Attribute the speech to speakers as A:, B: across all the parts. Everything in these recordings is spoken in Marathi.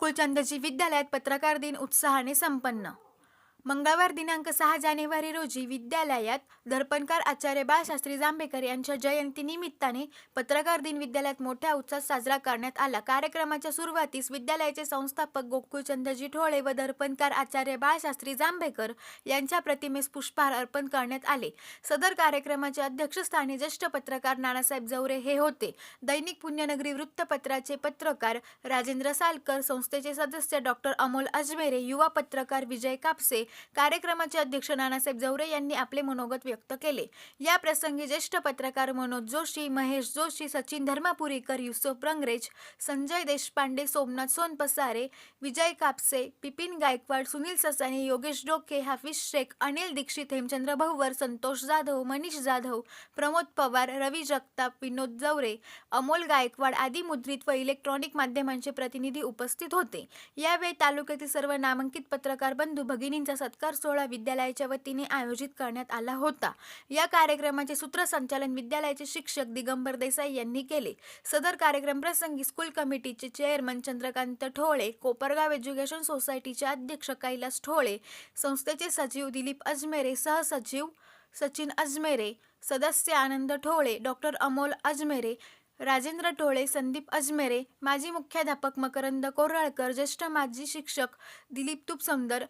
A: गोकुळचंदजी विद्यालयात पत्रकार दिन उत्साहाने संपन्न. मंगळवार दिनांक सहा जानेवारी रोजी विद्यालयात दर्पणकार आचार्य बाळशास्त्री जांभेकर यांच्या जयंती निमित्ताने पत्रकार दिन विद्यालयात मोठ्या उत्साहात साजरा करण्यात आला. कार्यक्रमाच्या सुरुवातीस विद्यालयाचे संस्थापक गोकुळचंदजी ठोळे व दर्पणकार आचार्य बाळशास्त्री जांभेकर यांच्या प्रतिमेस पुष्पहार अर्पण करण्यात आले. सदर कार्यक्रमाच्या अध्यक्षस्थानी ज्येष्ठ पत्रकार नानासाहेब जवरे हे होते. दैनिक पुण्यनगरी वृत्तपत्राचे पत्रकार राजेंद्र सालकर संस्थेचे सदस्य डॉक्टर अमोल अजमेरे युवा पत्रकार विजय कापसे कार्यक्रमाचे अध्यक्ष नानासाहेब जवरे यांनी आपले मनोगत व्यक्त केले. या प्रसंगी ज्येष्ठ पत्रकार मनोज जोशी महेश जोशी सचिन धर्मापुरीकर युसुफ रंगरेज संजय देशपांडे सोमनाथ सोनपसारे विजय कापसे पिपिन गायकवाड सुनील ससानी योगेश डोके हाफिज शेख अनिल दीक्षित हेमचंद्र भव्वर संतोष जाधव मनीष जाधव प्रमोद पवार रवी जगताप विनोद जवरे अमोल गायकवाड आदी मुद्रित व इलेक्ट्रॉनिक माध्यमांचे प्रतिनिधी उपस्थित होते. यावेळी तालुक्यातील सर्व नामांकित पत्रकार बंधू भगिनींचा सत्कार सोहळा विद्यालयाच्या वतीने आयोजित करण्यात आला होता. या कार्यक्रमाचे सूत्रसंचालन विद्यालयाचे शिक्षक दिगंबर देसाई यांनी केले. सदर कार्यक्रम प्रसंगी स्कूल कमिटीचे चेअरमन चंद्रकांत ठोळे कोपरगाव एज्युकेशन सोसायटीचे अध्यक्ष कैलास ठोळे संस्थेचे सचिव दिलीप अजमेरे सहसचिव सचिन अजमेरे सदस्य आनंद ठोळे डॉक्टर अमोल अजमेरे राजेंद्र टोळे संदीप अजमेरे माजी मुख्याध्यापक मकरंद कोर्राळकर ज्येष्ठ माजी शिक्षक दिलीप तुपसमदर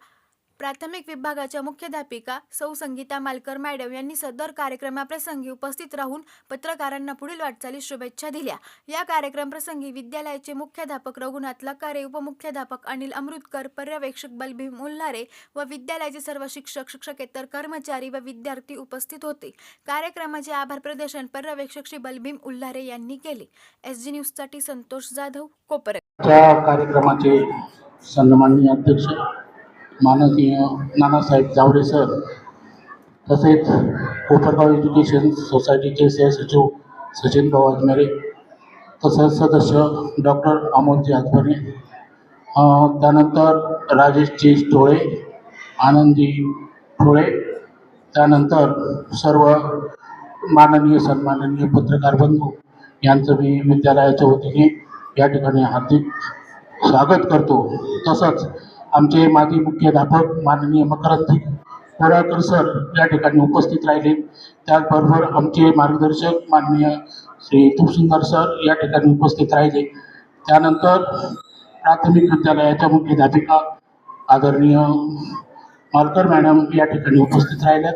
A: प्राथमिक विभागाच्या मुख्याध्यापिका सौ संगीता मालकर मॅडम यांनी सदर कार्यक्रमाप्रसंगी उपस्थित राहून पत्रकारांना पुढील वाटचाली शुभेच्छा दिल्या. या कार्यक्रमप्रसंगी विद्यालयाचे मुख्याध्यापक रघुनाथ लकारे उपमुख्याध्यापक अनिल अमृतकर पर्यवेक्षक बलभीम उल्हारे व विद्यालयाचे सर्व शिक्षक शिक्षकेतर कर्मचारी व विद्यार्थी उपस्थित होते. कार्यक्रमाचे आभार प्रदर्शन पर्यवेक्षक श्री बलभीम उल्हारे यांनी केले. एस जी न्यूजसाठी संतोष जाधव कोपर
B: कार्यक्रमाचे सन्माननीय अध्यक्ष माननीय नानासाहेब जावडे सर तसेच कोपरगाव एज्युकेशन सोसायटीचे सहसचिव सचिन भाऊ आजमेरे तसंच सदस्य डॉक्टर अमोलजी आजबरे त्यानंतर राजेशजी टोळे आनंदजी टोळे त्यानंतर सर्व माननीय सन्माननीय पत्रकार बंधू यांचं मी विद्यालयाच्या वतीने या ठिकाणी हार्दिक स्वागत करतो. तसंच आमचे माजी मुख्याध्यापक माननीय मकरंद कोराळकर सर या ठिकाणी उपस्थित राहिले. त्याचबरोबर आमचे मार्गदर्शक माननीय श्री तुपसुंदर सर या ठिकाणी उपस्थित राहिले. त्यानंतर प्राथमिक विद्यालयाच्या मुख्याध्यापिका आदरणीय मालकर मॅडम या ठिकाणी उपस्थित राहिल्या.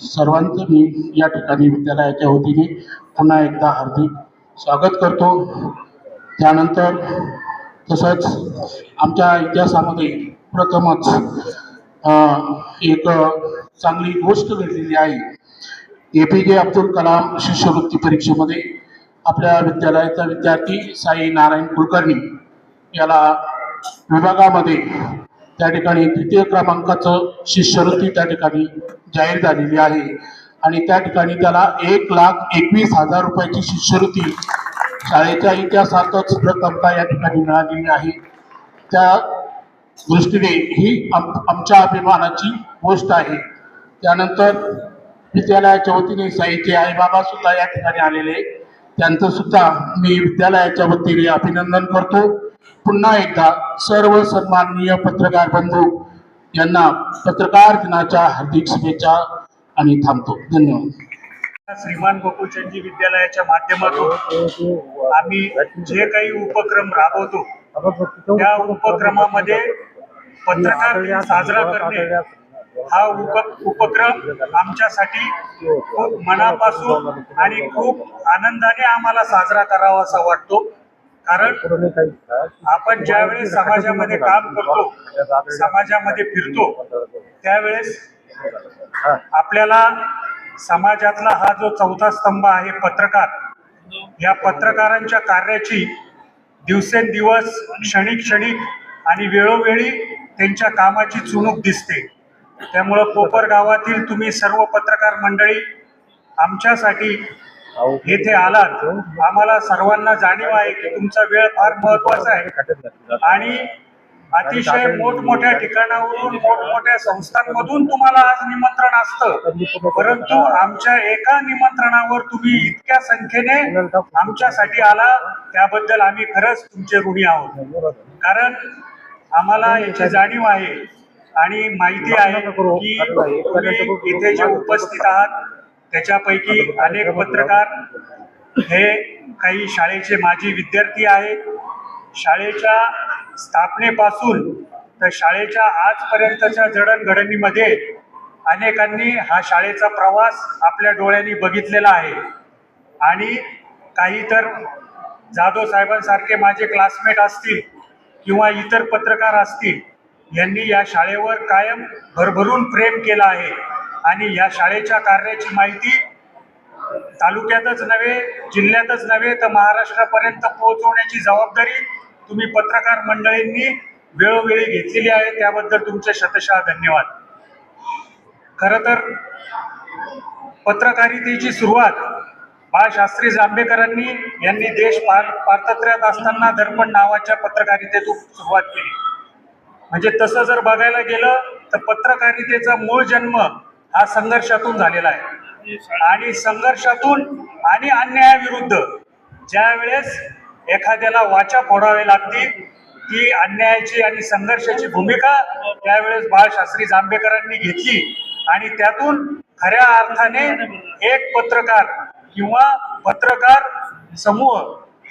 B: सर्वांचं मी या ठिकाणी विद्यालयाच्या वतीने पुन्हा एकदा हार्दिक स्वागत करतो. त्यानंतर तसंच आमच्या इतिहासामध्ये प्रथमच एक चांगली गोष्ट घडलेली आहे. ए पी जे अब्दुल कलाम शिष्यवृत्ती परीक्षेमध्ये आपल्या विद्यालयाचा विद्यार्थी साई नारायण कुलकर्णी याला विभागामध्ये त्या ठिकाणी तृतीय क्रमांकाचं शिष्यवृत्ती त्या ठिकाणी जाहीर झालेली आहे. आणि त्या ठिकाणी त्याला एक लाख एकवीस हजार रुपयाची शिष्यवृत्ती शाळेच्या इतिहासातच प्रथमता या ठिकाणी मिळालेली आहे. त्या दृष्टीने ही आम आमच्या अभिमानाची गोष्ट आहे. त्यानंतर विद्यालयाच्या वतीने साईचे आईबाबा सुद्धा या ठिकाणी आलेले. त्यांचं सुद्धा मी विद्यालयाच्या वतीने अभिनंदन करतो. पुन्हा एकदा सर्व सन्माननीय पत्रकार बंधू यांना पत्रकार दिनाच्या हार्दिक शुभेच्छा आणि थांबतो. धन्यवाद.
C: श्रीमान गोकुळचंदजी विद्यालयाच्या माध्यमातून आम्ही जे काही उपक्रम राबवतो त्या उपक्रमामध्ये पत्रकार दिन साजरा करणे हा उप उपक्रम आमच्यासाठी खूप मनापासून आणि खूप आनंदाने आम्हाला साजरा करावा असा वाटतो. कारण आपण ज्यावेळेस समाजामध्ये काम करतो समाजामध्ये फिरतो त्यावेळेस आपल्याला समाजातला हा जो चौथा स्तंभ आहे पत्रकार या पत्रकारांच्या कार्याची दिवसेंदिवस क्षणिक क्षणिक आणि वेळोवेळी त्यांच्या कामाची चुणूक दिसते. त्यामुळं कोपर गावातील तुम्ही सर्व पत्रकार मंडळी आमच्यासाठी येथे आलात. आम्हाला सर्वांना जाणीव आहे की तुमचा वेळ फार महत्त्वाचा आहे. आणि अतिशय मोठमोठ्या ठिकाणावरून मोठमोठ्या संस्थांमधून तुम्हाला आज निमंत्रण असतं. परंतु आमच्या एका निमंत्रणावर तुम्ही इतक्या संख्येने आमच्यासाठी आला त्याबद्दल आम्ही खरंच तुमचे ऋणी आहोत. कारण आम्हाला याची जाणीव आहे आणि माहिती आहे की तुम्ही इथे जे उपस्थित आहात त्याच्यापैकी अनेक पत्रकार हे काही शाळेचे माजी विद्यार्थी आहेत. शाळेच्या स्थापनेपासून तर शाळेच्या आजपर्यंतच्या जडणघडणीमध्ये अनेकांनी हा शाळेचा प्रवास आपल्या डोळ्यांनी बघितलेला आहे. आणि काही तर जाधव साहेबांसारखे माझे क्लासमेट असतील किंवा इतर पत्रकार असतील यांनी या शाळेवर कायम भरभरून प्रेम केला आहे. आणि या शाळेच्या कार्याची माहिती तालुक्यातच नव्हे जिल्ह्यातच नव्हे तर महाराष्ट्रापर्यंत पोहोचवण्याची जबाबदारी तुम्ही पत्रकार मंडळींनी वेळोवेळी घेतलेली आहे. त्याबद्दल तुमचे शतशः धन्यवाद. खरं तर पत्रकारितेची सुरुवात बाळशास्त्री जांभेकरांनी यांनी देश पार पारतत्र्यात असताना दर्पण नावाच्या पत्रकारितेतून सुरुवात केली. म्हणजे तसं जर बघायला गेलं तर पत्रकारितेचा मूळ जन्म हा संघर्षातून झालेला आहे. आणि संघर्षातून आणि अन्यायाविरुद्ध ज्या वेळेस एखाद्याला वाचा फोडावी लागते ती अन्यायाची आणि संघर्षाची भूमिका त्यावेळेस बाळशास्त्री जांभेकरांनी घेतली. आणि त्यातून खऱ्या अर्थाने एक पत्रकार किंवा पत्रकार समूह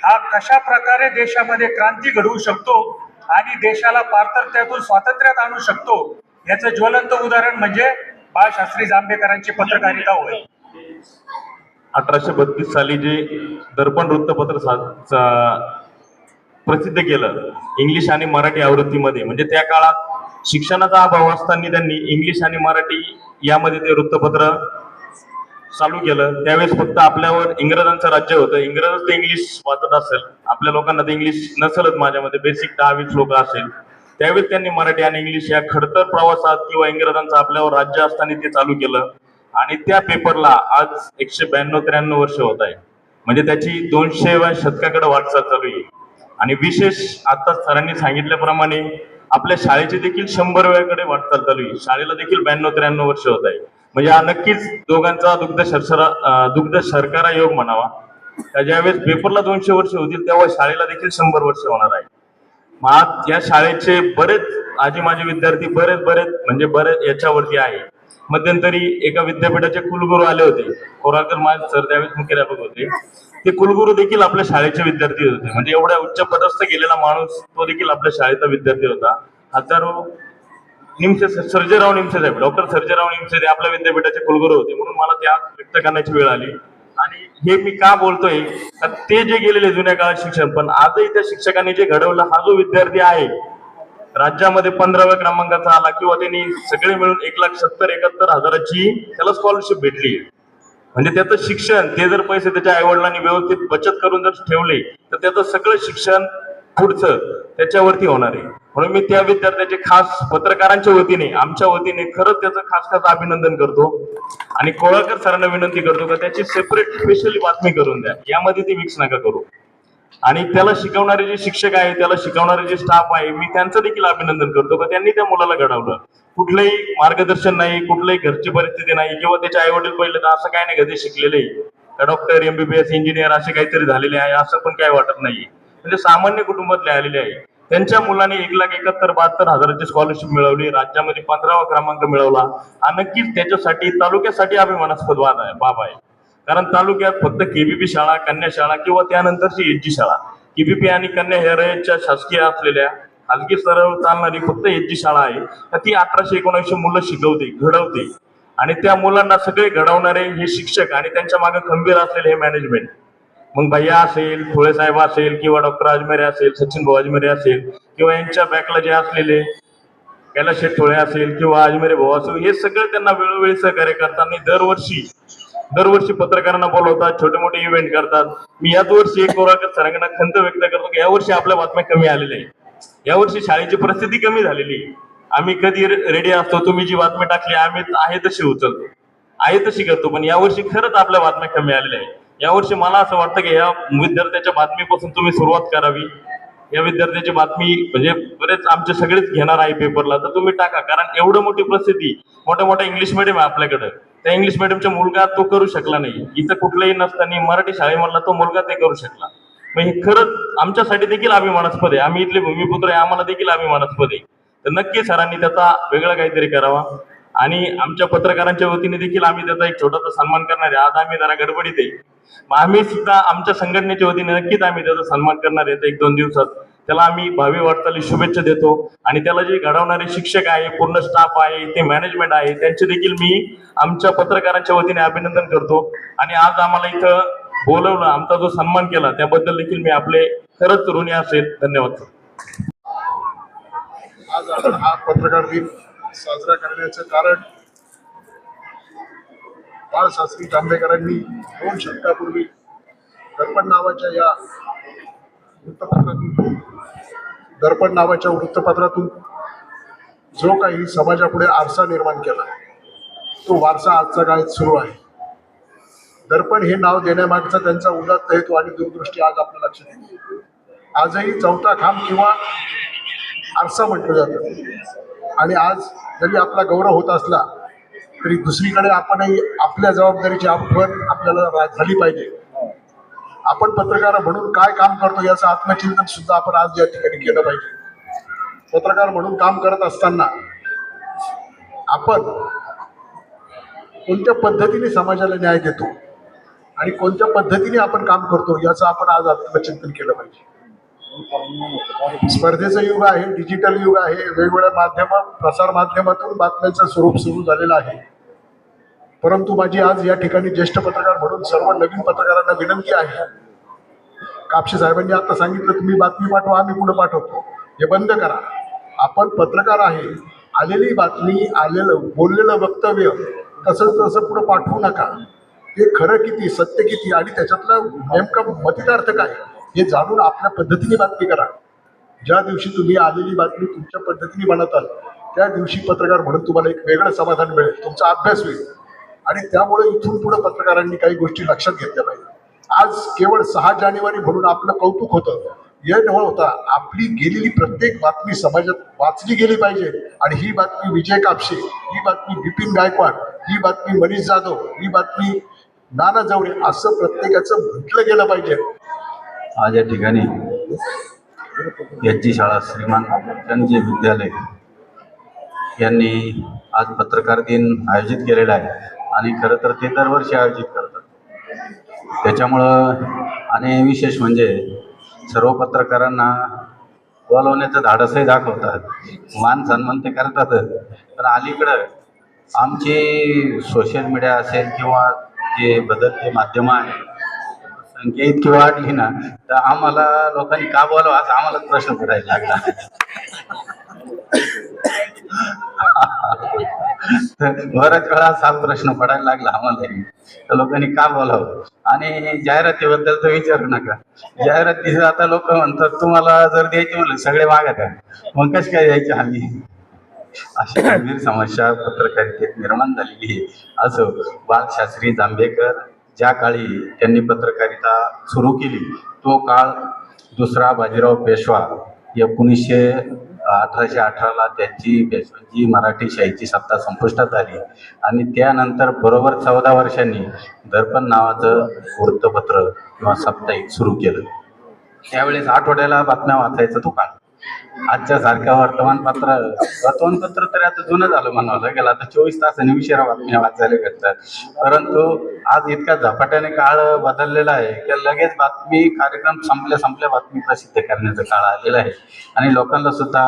C: हा कशा प्रकारे देशामध्ये क्रांती घडवू शकतो आणि देशाला पारतत्र्यातून स्वातंत्र्यात आणू शकतो याचं ज्वलंत उदाहरण म्हणजे बाळशास्त्री जांभेकरांची पत्रकारिता होय.
D: अठराशे बत्तीस साली जे दर्पण वृत्तपत्र सा- प्रसिद्ध केलं इंग्लिश आणि मराठी आवृत्तीमध्ये म्हणजे त्या काळात शिक्षणाचा अभाव असताना त्यांनी इंग्लिश आणि मराठी यामध्ये ते वृत्तपत्र चालू केलं त्यावेळेस फक्त आपल्यावर इंग्रजांचं राज्य होतं. इंग्रजच ते इंग्लिश वाचत असेल. आपल्या लोकांना ते इंग्लिश नसेलच माझ्यामध्ये. बेसिक दहा वीस लोक असेल. त्यावेळेस त्यांनी मराठी आणि इंग्लिश या खडतर प्रवासात किंवा इंग्रजांचं आपल्यावर राज्य असताना ते चालू केलं. आणि त्या पेपरला आज एकशे ब्याण्णव त्र्याण्णव वर्ष होत आहे. म्हणजे त्याची दोनशेव्या शतकाकडे वाटचाल चालू आहे. आणि विशेष आता सरांनी सांगितल्याप्रमाणे आपल्या शाळेची देखील शंभर वेळाकडे वाटचाल चालू आहे. शाळेला देखील ब्याण्णव त्र्याण्णव वर्ष होत आहे. म्हणजे हा नक्कीच दोघांचा दुग्ध शर्शरा दुग्ध शर्करा योग म्हणावा. ज्यावेळेस पेपरला दोनशे वर्ष होतील तेव्हा शाळेला देखील शंभर वर्ष होणार आहे मग आज या शाळेचे बरेच आजी माझे विद्यार्थी बरेच बरेच म्हणजे बरेच याच्यावरती आहे. मध्यंतरी एका विद्यापीठाचे कुलगुरू आले होते. कोराळकर माझे सर त्यावेळेस मुख्याध्यापक होते. ते कुलगुरू देखील आपल्या शाळेचे विद्यार्थी होते. म्हणजे एवढ्या उच्च पदस्थ गेलेला माणूस तो देखील आपल्या शाळेचा विद्यार्थी होता. हजारो निमसे सर्जेराव निमसे साहेब डॉक्टर सर्जेराव निमसे ते आपल्या विद्यापीठाचे कुलगुरू होते म्हणून मला त्या व्यक्त करण्याची वेळ आली. आणि हे मी का बोलतोय ते जे गेलेले जुन्या काळात शिक्षण पण आजही त्या शिक्षकांनी जे घडवलं हा जो विद्यार्थी आहे राज्यामध्ये पंधराव्या क्रमांकाचा आला किंवा त्यांनी सगळे मिळून एक लाख सत्तर एकाहत्तर हजाराची त्याला स्कॉलरशिप भेटली. म्हणजे त्याचं शिक्षण ते जर पैसे त्याच्या आईवडिलांनी व्यवस्थित बचत करून जर ठेवले तर त्याचं सगळं शिक्षण पुढचं त्याच्यावरती होणार आहे. म्हणून मी त्या विद्यार्थ्याचे खास पत्रकारांच्या वतीने आमच्या वतीने खरंच त्याचं खास खास अभिनंदन करतो. आणि कोळाकर सरांना विनंती करतो का त्याची सेपरेट स्पेशली बातमी करून द्या. यामध्ये ते मिक्स नका करू. आणि त्याला शिकवणारे जे शिक्षक आहे त्याला शिकवणारे जे स्टाफ आहे मी त्यांचं देखील अभिनंदन करतो का त्यांनी त्या मुलाला घडवलं. कुठलंही मार्गदर्शन नाही कुठलंही घरची परिस्थिती नाही किंवा त्याचे आई वडील पहिले तर असं काय नाही का ते शिकलेले डॉक्टर एमबीबीएस इंजिनियर असे काहीतरी झालेले आहे असं पण काही वाटत नाही म्हणजे सामान्य कुटुंबातले आलेले आहे. त्यांच्या मुलाने एक लाख एकाहत्तर बहात्तर हजाराची स्कॉलरशिप मिळवली राज्यामध्ये पंधरावा क्रमांक मिळवला. आणि नक्कीच त्याच्यासाठी तालुक्यासाठी अभिमानास्पद वाद आहे बाब आहे. कारण तालुक्यात फक्त केबीपी शाळा कन्या शाळा किंवा त्यानंतरची एच जी शाळा. केबीपी आणि कन्या हेरच्या शासकीय असलेल्या खाजगी स्तरावर चालणारी फक्त एच जी शाळा आहे. तर ती अठराशे एकोणऐंशी मुलं शिकवते घडवते. आणि त्या मुलांना सगळे घडवणारे हे शिक्षक आणि त्यांच्या मागे खंबीर असलेले हे मॅनेजमेंट मग भैया असेल थोळे साहेब असेल किंवा डॉक्टर अजमेरे असेल सचिन भाऊ अजमेरे असेल किंवा यांच्या बॅकला जे असलेले कैलास शेठ असेल किंवा अजमेरे भाऊ असेल हे सगळे त्यांना वेळोवेळी सहकार्य करतात आणि दरवर्षी दरवर्षी पत्रकारांना बोलवतात छोटे मोठे इव्हेंट करतात. मी याच वर्षी एक कोराकर सरांना खंत व्यक्त करतो की यावर्षी आपल्या बातम्या कमी आलेल्या आहेत. यावर्षी शाळेची परिस्थिती कमी झालेली आहे. आम्ही कधी रेडी असतो तुम्ही जी बातमी टाकली आम्ही आहे तशी उचलतो. आहे तशी करतो पण यावर्षी खरंच आपल्या बातम्या कमी आलेल्या आहेत. यावर्षी मला असं वाटतं की या विद्यार्थ्याच्या बातमीपासून तुम्ही सुरुवात करावी. या विद्यार्थ्याची बातमी म्हणजे बरेच आमचे सगळेच घेणार आहे पेपरला तर तुम्ही टाका कारण एवढं मोठी प्रसिद्धी मोठ्या मोठ्या इंग्लिश मिडियम आहे आपल्याकडं. त्या इंग्लिश मिडियमचा मुलगा तो करू शकला नाही. इथं कुठलंही नसताना मराठी शाळेमधला तो मुलगा ते करू शकला. मग हे खरंच आमच्यासाठी देखील अभिमानास्पद आहे. आम्ही इथले भूमिपुत्र आहे आम्हाला देखील अभिमानास्पद आहे. तर नक्की सरांनी त्याचा वेगळा काहीतरी करावा. आणि आमच्या पत्रकारांच्या वतीने देखील आम्ही त्याचा एक छोटासा सन्मान करणार आहे. आज आम्ही जरा गडबडीत आहे. मग आम्ही सुद्धा आमच्या संघटनेच्या वतीने नक्कीच आम्ही त्याचा सन्मान करणार आहे. एक दोन दिवसात. त्याला आम्ही भावी वाटचाली शुभेच्छा देतो. आणि त्याला जे घडवणारे शिक्षक आहे पूर्ण स्टाफ आहे ते मॅनेजमेंट आहे त्यांचे देखील मी आमच्या पत्रकारांच्या वतीने अभिनंदन करतो. आणि आज आम्हाला इथं बोलवलं आमचा जो सन्मान केला त्याबद्दल देखील मी आपले खरंच ऋणी असेल. धन्यवाद
E: आज आपण हा पत्रकार दिन साजरा करण्याचं कारण बाळशास्त्री जांभेकरांनी दोन शतकापूर्वी दर्पण नावाच्या या वृत्तपत्रातून दर्पण नावाच्या वृत्तपत्रातून जो काही समाजापुढे आरसा निर्माण केला तो वारसा आजच्या काळात सुरू आहे. दर्पण हे नाव देण्यामागचा त्यांचा उदात्त हेतू आणि दूरदृष्टी आज आपल्या लक्षात येते आजही चौथा खांब किंवा आरसा म्हटलं जातं. आणि आज जरी आपला गौरव होत असला तरी दुसरीकडे आपणही आपल्या जबाबदारीची आठवण आपल्याला रा- झाली पाहिजे. आपण पत्रकार म्हणून काय काम करतो याचं आत्मचिंतन सुद्धा आपण आज या ठिकाणी केलं पाहिजे. पत्रकार म्हणून काम करत असताना आपण कोणत्या पद्धतीने समाजाला न्याय देतो आणि कोणत्या पद्धतीने आपण काम करतो याचं आपण आज आत्मचिंतन केलं पाहिजे. स्पर्धेचं युग आहे डिजिटल युग आहे वेगवेगळ्या माध्यम प्रसार माध्यमातून बातम्यांचं स्वरूप सुरू झालेलं आहे. परंतु माझी आज या ठिकाणी ज्येष्ठ पत्रकार म्हणून सर्व नवीन पत्रकारांना विनंती आहे. कापशे साहेबांनी आता सांगितलं तुम्ही बातमी पाठवा आम्ही पुढे पाठवतो. हे बंद करा. आपण पत्रकार आहे. आलेली बातमी आलेलं बोललेलं वक्तव्य तसं तसं पुढे पाठवू नका. ते खरं किती सत्य किती आणि त्याच्यातला नेमका मतितार्थ काय? हे जाणून आपल्या पद्धतीने बातमी करा. ज्या दिवशी तुम्ही आलेली बातमी तुमच्या पद्धतीने बनवताल त्या दिवशी पत्रकार म्हणून तुम्हाला एक वेगळं समाधान मिळेल तुमचा अभ्यास होईल. आणि त्यामुळे इथून पुढे पत्रकारांनी काही गोष्टी लक्षात घेतल्या पाहिजे. आज केवळ सहा जानेवारी म्हणून आपलं कौतुक होतं. हे न होता. आपली गेलेली प्रत्येक बातमी समाजात वाचली गेली पाहिजे. आणि ही बातमी विजय कापशे ही बातमी बिपिन गायकवाड ही बातमी मनीष जाधव ही बातमी नाना जवळे असं प्रत्येकाचं म्हटलं गेलं पाहिजे.
F: आज या ठिकाणी याची शाळा श्रीमान रणजी विद्यालय यांनी आज पत्रकार दिन आयोजित केलेला आहे. आणि खरं तर ते दरवर्षी आयोजित करतात. त्याच्यामुळं आणि विशेष म्हणजे सर्व पत्रकारांना बोलवण्याचं धाडसही दाखवतात. मान सन्मान ते करतातच पण अलीकडं आमची सोशल मीडिया असेल किंवा जे बदलते माध्यमं आहेत संख्या इतकी वाढली ना तर आम्हाला लोकांनी का बोलावं असं आम्हाला प्रश्न पडायला लागला. बऱ्याच वेळा असा प्रश्न पडायला लागला आम्हाला. तर लोकांनी का बोलावं? आणि जाहिरातीबद्दल तर विचारू नका. जाहिरातीचं आता लोक म्हणतात तुम्हाला जर द्यायची म्हणलं सगळे मागत आहे मग कसं काय द्यायचे आम्ही? अशी गंभीर समस्या पत्रकारितेत निर्माण झालेली आहे. असं बालशास्त्री जांभेकर ज्या काळी त्यांनी पत्रकारिता सुरू केली तो काळ दुसरा बाजीराव पेशवा एकोणीसशे अठराशे अठराला त्यांची पेशवांची मराठी शाहीची सत्ता संपुष्टात आली. आणि त्यानंतर बरोबर चौदा वर्षांनी दर्पण नावाचं वृत्तपत्र किंवा साप्ताहिक सुरू केलं. त्यावेळेस आठवड्याला बातम्या वाचायचं तो काळ. आजच्या सारख्या वर्तमानपत्र वर्तमानपत्र तर आता जुनं झालं म्हणावं लागेल आता चोवीस तासांनी उशिरा बातम्या वाचायला भेटतात परंतु आज इतका झपाट्याने काळ बदललेला आहे की लगेच बातमी कार्यक्रम संपल्या संपल्या बातमी प्रसिद्ध करण्याचा काळ आलेला आहे. आणि लोकांना सुद्धा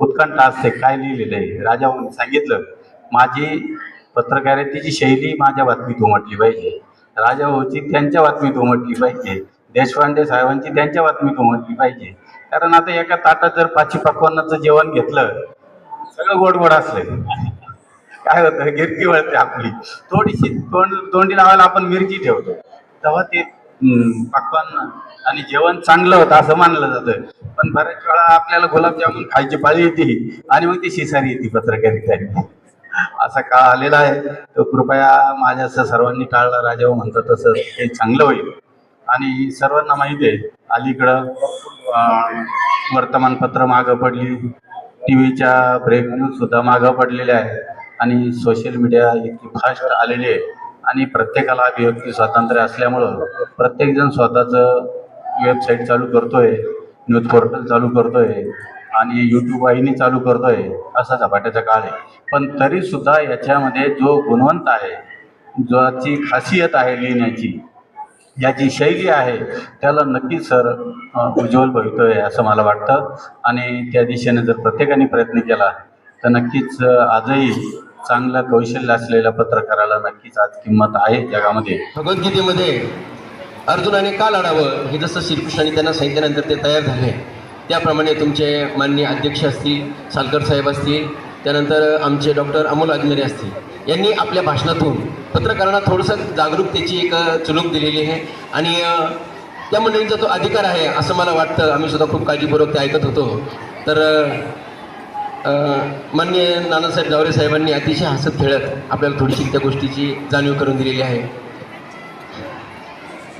F: उत्कंठ असते काय लिहिलेलं आहे. राजा सांगितलं माझी पत्रकारितेची शैली माझ्या बातमीत उमटली पाहिजे. राजा भाऊची त्यांच्या बातमीत उमटली पाहिजे. देशपांडे साहेबांची त्यांच्या बातमीत उमटली पाहिजे. कारण आता एका ताटात जर पाचशे पकवानाचं जेवण घेतलं सगळं गोड गोड असलं. काय होतं? गिरकी वळते आपली. थोडीशी तोंड तोंडी लावायला आपण मिरची ठेवतो. तेव्हा ते पकवान आणि जेवण चांगलं होतं असं मानलं जातं. पण बऱ्याच वेळा आपल्याला गुलाबजामुन खायची पाळी येते आणि मग ती शिसारी येते पत्रकारिता असा काळ आलेला आहे. तो कृपया माझ्या सर्वांनी टाळला राजा म्हणतात तसं ते चांगलं होईल. आणि सर्वांना माहिती आहे अलीकडं वर्तमानपत्र मागं पडली टी व्हीच्या ब्रेक न्यूजसुद्धा मागं पडलेल्या आहे. आणि सोशल मीडिया इतकी फास्ट आलेली आहे. आणि प्रत्येकाला अभिव्यक्ती स्वातंत्र्य असल्यामुळं प्रत्येकजण स्वतःचं वेबसाईट चालू करतोय न्यूज पोर्टल चालू करतोय आणि यूट्यूब वाहिनी चालू करतोय असा झपाट्याचा काळ आहे. पण तरीसुद्धा याच्यामध्ये जो गुणवंत आहे ज्याची खासियत आहे लिहिण्याची याची शैली आहे त्याला नक्कीच सर उज्ज्वल भवितव्य आहे असं मला वाटतं. आणि त्या दिशेने जर प्रत्येकाने प्रयत्न केला तर नक्कीच आजही चांगलं कौशल्य असलेल्या पत्रकाराला नक्कीच आज किंमत आहे जगामध्ये
G: भगवद्गीतेमध्ये अर्जुनाने का लढावं हे जसं श्रीकृष्णाने त्यांना सांगितल्यानंतर ते तयार झाले त्याप्रमाणे तुमचे माननीय अध्यक्ष असतील सालकर साहेब असतील त्यानंतर आमचे डॉक्टर अमोल अजमेरे असतील यांनी आपल्या भाषणातून पत्रकारांना थोडंसं जागरूकतेची एक चुलूक दिलेली आहे. आणि त्या मंडळींचा तो अधिकार आहे असं मला वाटतं. आम्ही सुद्धा खूप काळजीपूर्वक ते ऐकत होतो. तर माननीय नानासाहेब जावरे साहेबांनी अतिशय हसत खेळत आपल्याला थोडीशी त्या गोष्टीची जाणीव करून दिलेली आहे.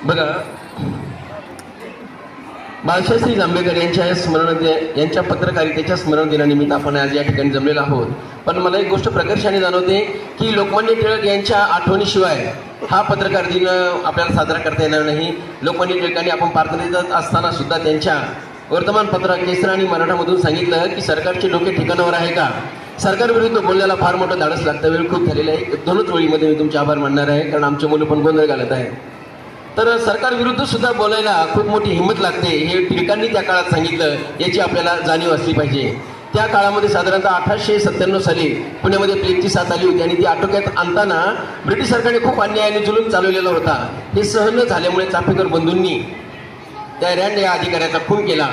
G: बघा बाळशास्त्री जांभेकर यांच्या स्मरण यांच्या पत्रकारितेच्या स्मरण दिनानिमित्त आपण आज या ठिकाणी जमलेलो आहोत. पण मला एक गोष्ट प्रकर्षाने जाणवते की लोकमान्य टिळक यांच्या आठवणीशिवाय हा पत्रकार दिन आपल्याला साजरा करता येणार नाही. लोकमान्य टिळकांनी आपण पारदर्शक असताना सुद्धा त्यांच्या वर्तमानपत्रात केसर आणि मराठामधून सांगितलं की सरकारचे डोके ठिकाणावर आहे का? सरकारविरुद्ध बोलण्याला फार मोठं धाडस लागतं. वेळ खूप झालेला आहे. दोनच वेळीमध्ये मी तुमचे आभार मानणार आहे. कारण आमचे मुलं पण गोंधळ घालत आहे तर सरकारविरुद्ध सुद्धा बोलायला खूप मोठी हिंमत लागते. हे टिळकांनी त्या काळात सांगितलं याची आपल्याला जाणीव असली पाहिजे. त्या काळामध्ये साधारणतः अठराशे सत्त्याण्णव साली पुण्यामध्ये प्लेगची साथ आली होती आणि ती आटोक्यात आणताना ब्रिटिश सरकारने खूप अन्याय आणि जुलूम चालवलेला होता. हे सहन न झाल्यामुळे चाफेकर बंधूंनी त्या रँड या अधिकाऱ्याचा खून केला.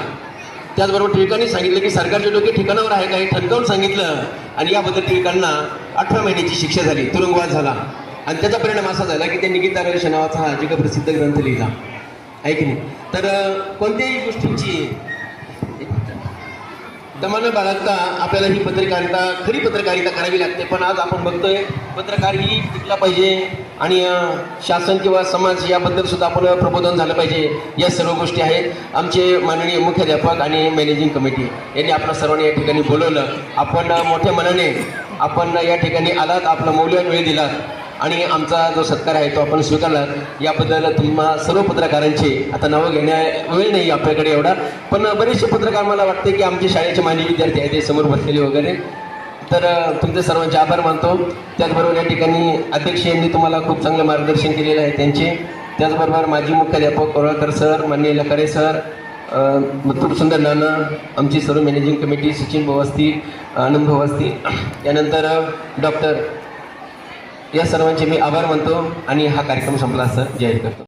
G: त्याचबरोबर टिळकांनी सांगितलं की सरकारचे डोके ठिकाणावर आहे का हे ठणकावून सांगितलं आणि याबद्दल टिळकांना अठरा महिन्याची शिक्षा झाली तुरुंगवास झाला. आणि त्याचा परिणाम असा झाला की त्यांनी गीता रवेश नावाचा हा जगप्रसिद्ध ग्रंथ लिहिला. आहे की नाही? तर कोणत्याही गोष्टींची दमान बाळगता आपल्याला ही पत्रकारिता खरी पत्रकारिता करावी लागते. पण आज आपण बघतोय पत्रकार ही टिकला पाहिजे आणि शासन किंवा समाज याबद्दल सुद्धा आपण प्रबोधन झालं पाहिजे. या सर्व गोष्टी आहेत. आमचे माननीय मुख्याध्यापक आणि मॅनेजिंग कमिटी यांनी आपल्या सर्वांनी या ठिकाणी बोलवलं. आपण मोठ्या मनाने आपण या ठिकाणी आलात आपला मौल्यवान वेळ दिलात. आणि आमचा जो सत्कार आहे तो आपण स्वीकारला. याबद्दल तुम्हा सर्व पत्रकारांचे आता नावं घेण्या वेळ नाही आपल्याकडे एवढा. पण बरेचसे पत्रकार मला वाटते की आमचे शाळेचे मान्य विद्यार्थी आहेत ते समोर बसलेले वगैरे. तर तुमचे सर्वांचे आभार मानतो. त्याचबरोबर या ठिकाणी अध्यक्ष यांनी तुम्हाला खूप चांगलं मार्गदर्शन केलेलं आहे त्यांचे. त्याचबरोबर माजी मुख्याध्यापक कोरळकर सर मान्य लकारे सर अ, सुंदर नाना आमची सर्व मॅनेजिंग कमिटी सचिन भाऊ असतील आनंद भाऊ असतील त्यानंतर डॉक्टर या सर्वांचे मी आभार मानतो आणि हा कार्यक्रम संपला असं जाहीर करतो.